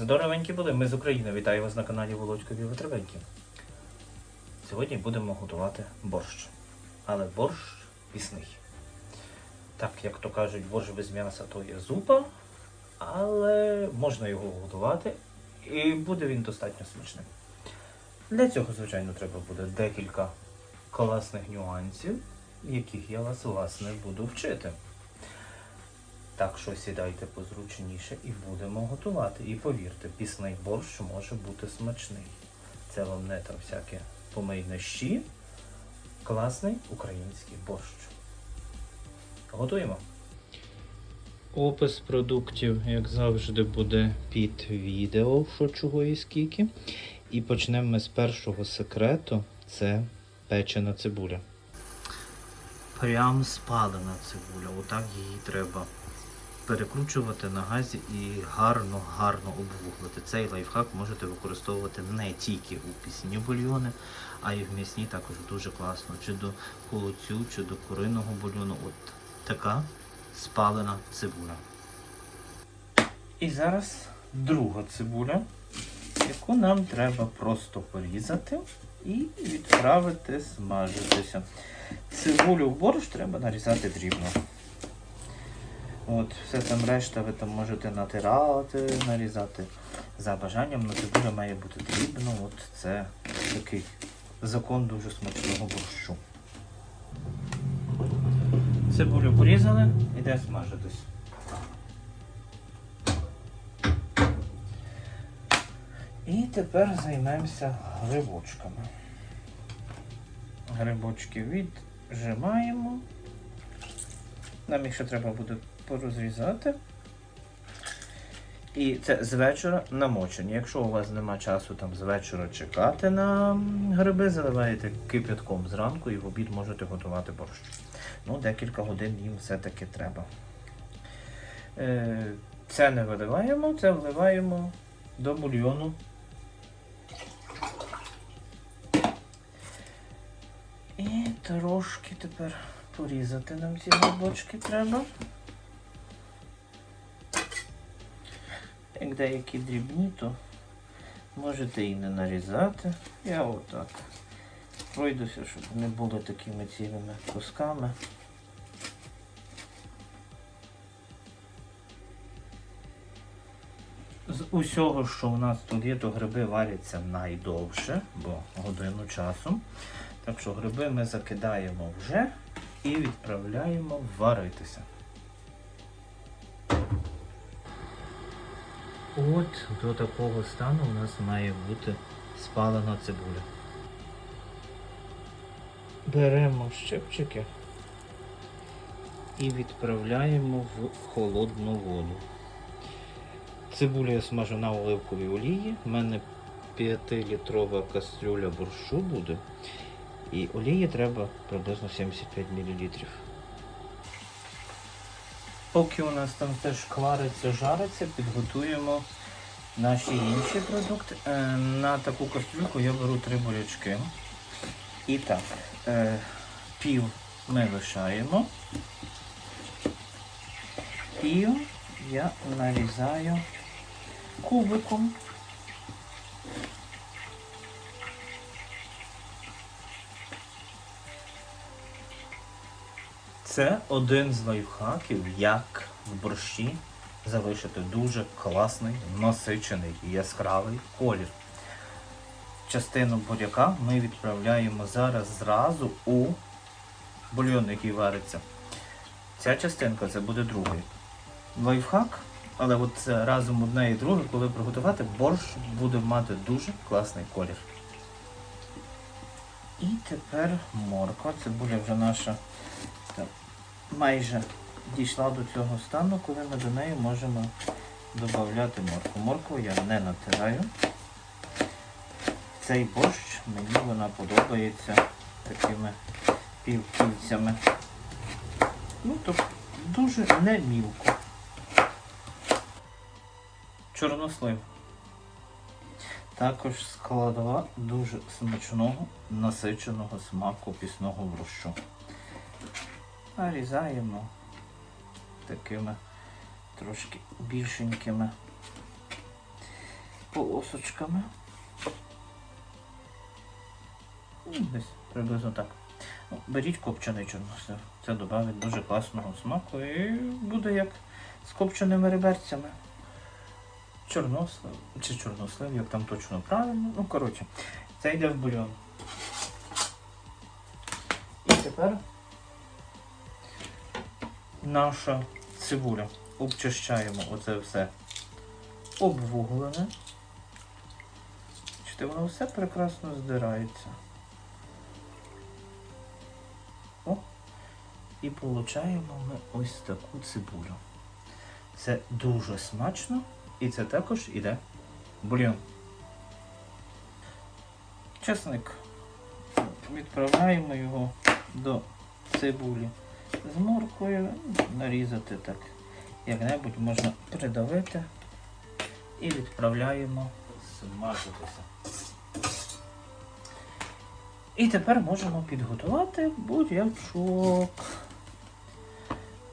Здоровенькі були, ми з України. Вітаю вас на каналі Володькові Витривенькі. Сьогодні будемо готувати борщ. Але борщ пісний. Так, як то кажуть, борщ без м'яса то є зупа, але можна його готувати і буде він достатньо смачним. Для цього, звичайно, треба буде декілька класних нюансів, яких я вас, власне, буду вчити. Так що сідайте позручніше і будемо готувати. І повірте, пісний борщ може бути смачний. Це вам не там всяке помийне щі. Класний український борщ. Готуємо. Опис продуктів, як завжди, буде під відео, що чого і скільки. І почнемо ми з першого секрету це печена цибуля. Прям спалена цибуля. Отак її треба перекручувати на газі і гарно-гарно обвуглити. Цей лайфхак можете використовувати не тільки у пісні бульйони, а й в м'ясні також дуже класно. Чи до холодцю, чи до куриного бульйону. От така спалена цибуля. І зараз друга цибуля, яку нам треба просто порізати і відправити смажитися. Цибулю в борщ треба нарізати дрібно. От, все там решта ви там можете натирати, нарізати за бажанням, але цибуля має бути дрібно. От це такий закон дуже смачного борщу. Цибулю порізали, іде смажитись. І тепер займемося грибочками. Грибочки віджимаємо. Нам ще треба буде порозрізати. І це з вечора намочені. Якщо у вас нема часу там з вечора чекати на гриби, заливаєте кип'ятком зранку і в обід можете готувати борщ. Ну, декілька годин їм все-таки треба. Е, Це не виливаємо, це вливаємо до бульйону. І трошки тепер порізати нам ці грибочки треба. Як деякі дрібні, то можете і не нарізати. Я отак пройдуся, щоб не були такими цілими кусками. З усього, що у нас тут є, то гриби варяться найдовше, бо годину часу. Так що гриби ми закидаємо вже і відправляємо варитися. От до такого стану у нас має бути спалена цибуля. Беремо щепчики і відправляємо в холодну воду. Цибуля я смажу на оливковій олії. У мене 5-літрова кастрюля борщу буде. І олії треба приблизно 75 мл. Поки у нас там теж квариться, жариться, підготуємо наші інші продукти. Е, на таку кастрюльку я беру три бурячки. І так, е, пів ми лишаємо. Пів я нарізаю кубиком. Це один з лайфхаків, як в борщі залишити дуже класний, насичений яскравий колір. Частину буряка ми відправляємо зараз зразу у бульйон, який вариться. Ця частинка це буде другий. Лайфхак, але от це разом одне і друге, коли приготувати, борщ буде мати дуже класний колір. І тепер морква. Цибуля вже наша майже дійшла до цього стану, коли ми до неї можемо додати моркву. Моркву я не натираю. Цей борщ мені вона подобається такими півкільцями. Ну, тобто дуже не мілко. Чорнослив. Також складова дуже смачного, насиченого смаку пісного борщу. Нарізаємо такими трошки більшенькими полосочками. Ну, Десь приблизно так. Ну, беріть копчений чорнослив. Це додавить дуже класного смаку і буде як з копченими реберцями. Чорнослив, чи чорнослив, як там точно правильно. Ну, коротше, це йде в бульйон. І тепер наша цибуля. Обчищаємо оце все обвуглене. Бачите, воно все прекрасно здирається. О! І получаємо ми ось таку цибулю. Це дуже смачно і це також іде бульйон. Чесник. Відправляємо його до цибулі з морквою, нарізати так як-небудь можна придавити і відправляємо смажитися. І тепер можемо підготувати бурячок.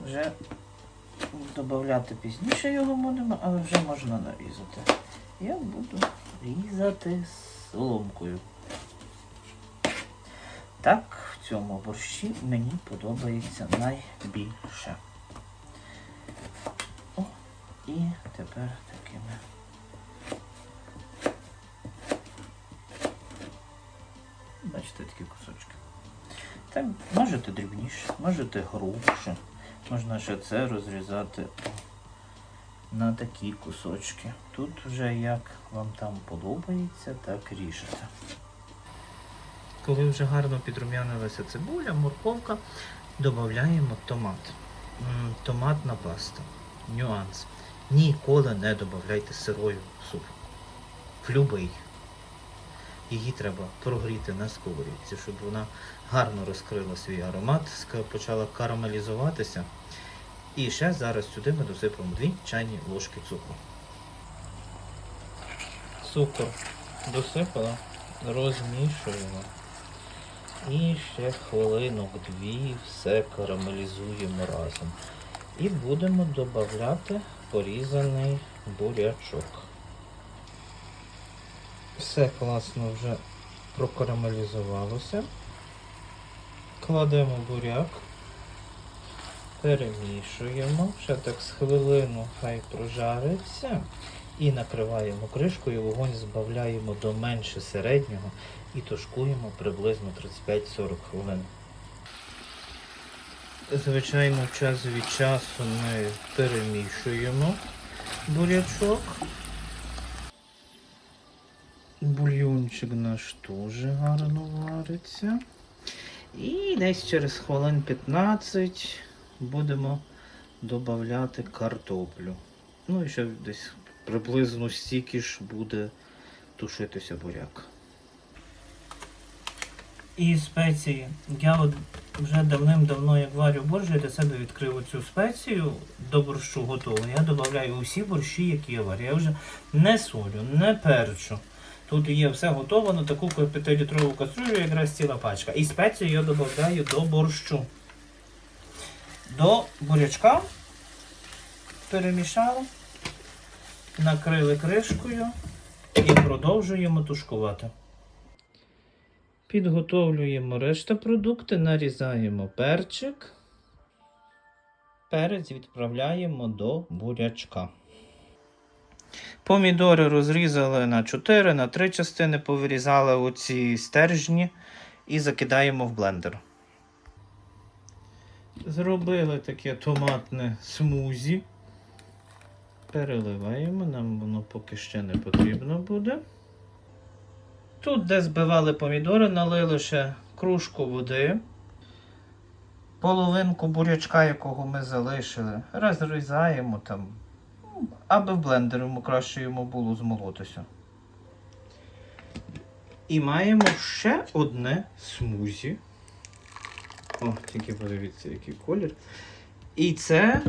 Вже додати пізніше його будемо, але вже можна нарізати. Я буду різати соломкою. Так, цьому борщі мені подобається найбільше. О, і тепер такими. Бачите, такі кусочки. Так, можете дрібніше, можете грубше. Можна ще це розрізати на такі кусочки. Тут вже як вам там подобається, так ріжете. Коли вже гарно підрум'янилася цибуля, морковка, додаємо томат. Томатна паста. Нюанс. Ніколи не додавайте сирою суп. В любий. Її треба прогріти на сковорідці, щоб вона гарно розкрила свій аромат, почала карамелізуватися. І ще зараз сюди ми досипемо 2 чайні ложки цукру. Цукор досипала, розмішуємо. І ще хвилинок дві все карамелізуємо разом. І будемо додати порізаний бурячок. Все класно вже прокарамелізувалося. Кладемо буряк, перемішуємо, ще так з хвилину хай прожариться. І накриваємо кришкою, вогонь збавляємо до менше середнього і тушкуємо приблизно 35-40 хвилин. Звичайно, час від часу ми перемішуємо бурячок. Бульйончик наш теж гарно вариться. І десь через хвилин 15 будемо додати картоплю. Ну і ще десь приблизно стільки ж буде тушитися буряк. І спеції. Я от вже давним-давно, як варю борщ, я для себе відкрив оцю спецію до борщу готову. Я додаю усі борщі, які я варю. Я вже не солю, не перчу. Тут є все готово на таку 5-літрову каструлю, якраз ціла пачка. І спецію я додаю до борщу. До бурячка перемішали, накрили кришкою і продовжуємо тушкувати. Підготовлюємо решта продукти, нарізаємо перчик. Перець відправляємо до бурячка. Помідори розрізали на 4, на 3 частини, повирізали оці стержні і закидаємо в блендер. Зробили таке томатне смузі. Переливаємо, нам воно поки ще не потрібно буде. Тут, де збивали помідори, налили ще кружку води. Половинку бурячка, якого ми залишили, розрізаємо там, аби в блендер йому краще йому було змолотися. І маємо ще одне смузі. О, тільки подивіться, який колір. І це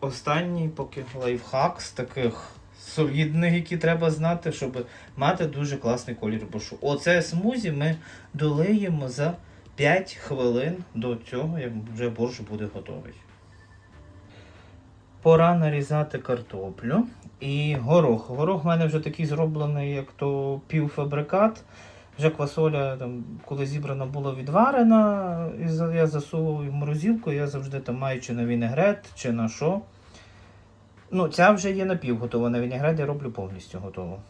останній поки лайфхак з таких солідних, які треба знати, щоб мати дуже класний колір борщу. Оце смузі ми долиємо за 5 хвилин до цього, як вже борщ буде готовий. Пора нарізати картоплю і горох. Горох в мене вже такий зроблений, як то півфабрикат. Вже квасоля, там, коли зібрана була відварена, і я засовував в морозилку, я завжди там маю чи на вінегрет, чи на що. Ну, ця вже є напівготова, на вінегрет я роблю повністю готову.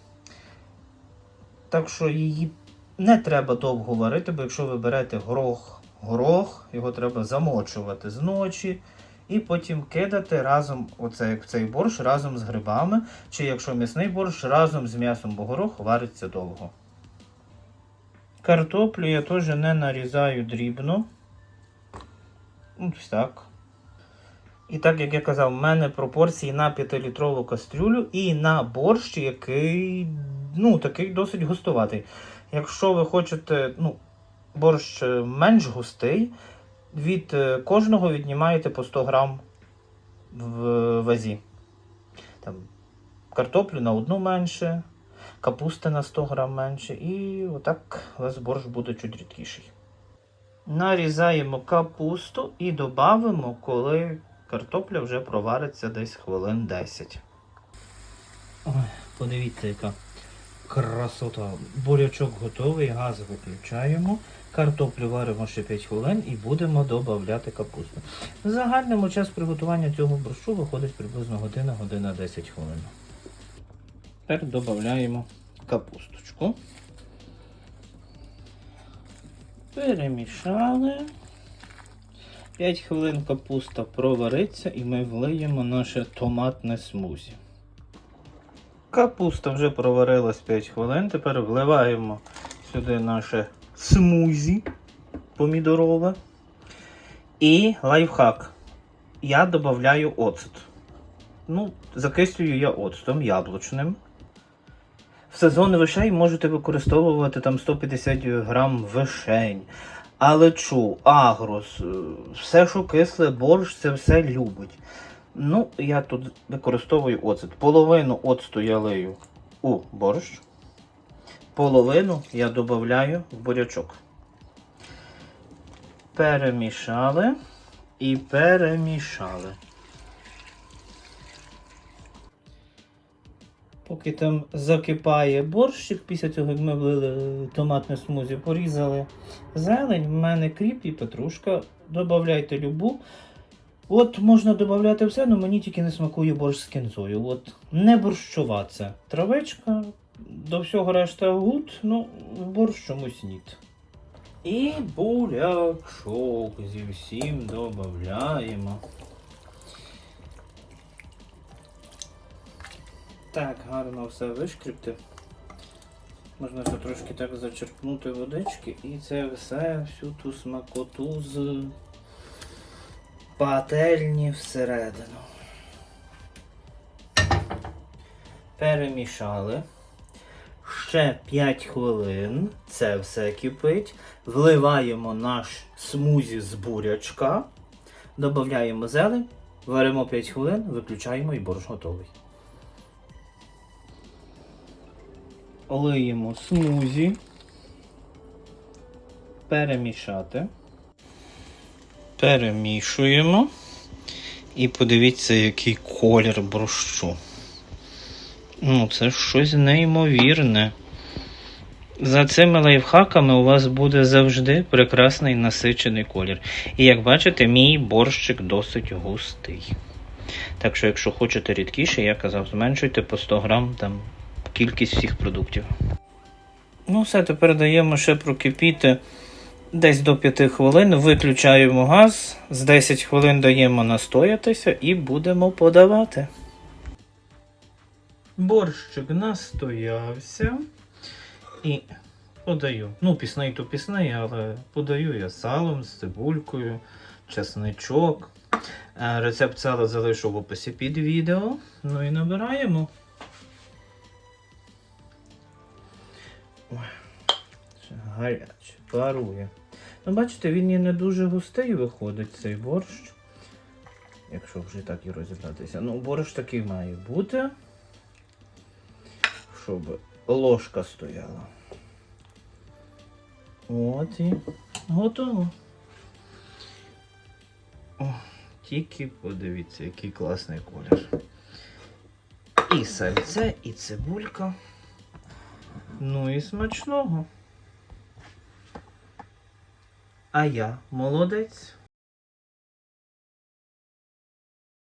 Так що її не треба довго варити, бо якщо ви берете горох, горох, його треба замочувати з ночі і потім кидати разом, оце, цей борщ, разом з грибами, чи якщо м'ясний борщ, разом з м'ясом, бо горох вариться довго. Картоплю я теж не нарізаю дрібно. Ось так. І так, як я казав, в мене пропорції на 5-літрову кастрюлю і на борщ, який ну, такий досить густуватий. Якщо ви хочете, ну, борщ е, менш густий, від е, кожного віднімаєте по 100 грам в вазі. Там, картоплю на одну менше, капусти на 100 грам менше, і отак у вас борщ буде чуть рідкіший. Нарізаємо капусту і додамо, коли картопля вже провариться десь хвилин 10. Ой, подивіться, яка красота. Бурячок готовий, газ виключаємо. Картоплю варимо ще 5 хвилин і будемо додавати капусту. В загальному час приготування цього борщу виходить приблизно година, година 10 хвилин. Тепер додаємо капусточку. Перемішали. 5 хвилин капуста провариться і ми влиємо наше томатне смузі. Капуста вже проварилась 5 хвилин. Тепер вливаємо сюди наше смузі помідорове. І лайфхак. Я додаю оцет. Ну, закислюю я оцтом яблучним. В сезон вишень можете використовувати там 150 грам вишень. Але чу, агрос, е, все, що кисле, борщ, це все любить. Ну, я тут використовую оцет. Половину оцту я лию у борщ. Половину я додаю в бурячок. Перемішали і перемішали. Поки там закипає борщик, після цього як ми влили томатне смузі, порізали зелень, в мене кріп і петрушка. Добавляйте любу. От можна додати все, але мені тільки не смакує борщ з кінзою. От не борщова це. Травичка, до всього решта гуд, ну борщ чомусь ніт. І бурячок зі всім додаємо. Так, гарно все вишкріпти. Можна це трошки так зачерпнути водички і це все, всю ту смакоту з пательні всередину. Перемішали. Ще 5 хвилин це все кипить. Вливаємо наш смузі з бурячка. Додаємо зелень, варимо 5 хвилин, виключаємо і борщ готовий. Олиємо смузі. Перемішати. Перемішуємо. І подивіться, який колір борщу. Ну, це щось неймовірне. За цими лайфхаками у вас буде завжди прекрасний насичений колір. І як бачите, мій борщик досить густий. Так що, якщо хочете рідкіше, я казав, зменшуйте по 100 грам там кількість всіх продуктів. Ну, все, тепер даємо ще прокипіти десь до 5 хвилин, виключаємо газ, з 10 хвилин даємо настоятися і будемо подавати. Борщик настоявся і подаю. Ну, пісний то пісний, але подаю я салом, з цибулькою, чесничок. Е, Рецепт сала залишу в описі під відео. Ну і набираємо. Гаряче, парує. Ну, бачите, він і не дуже густий виходить цей борщ. Якщо вже так і розібратися. Ну, борщ такий має бути. Щоб ложка стояла. От і готово. О, тільки подивіться, який класний колір. І сальце, і цибулька. Ну і смачного. А я молодець.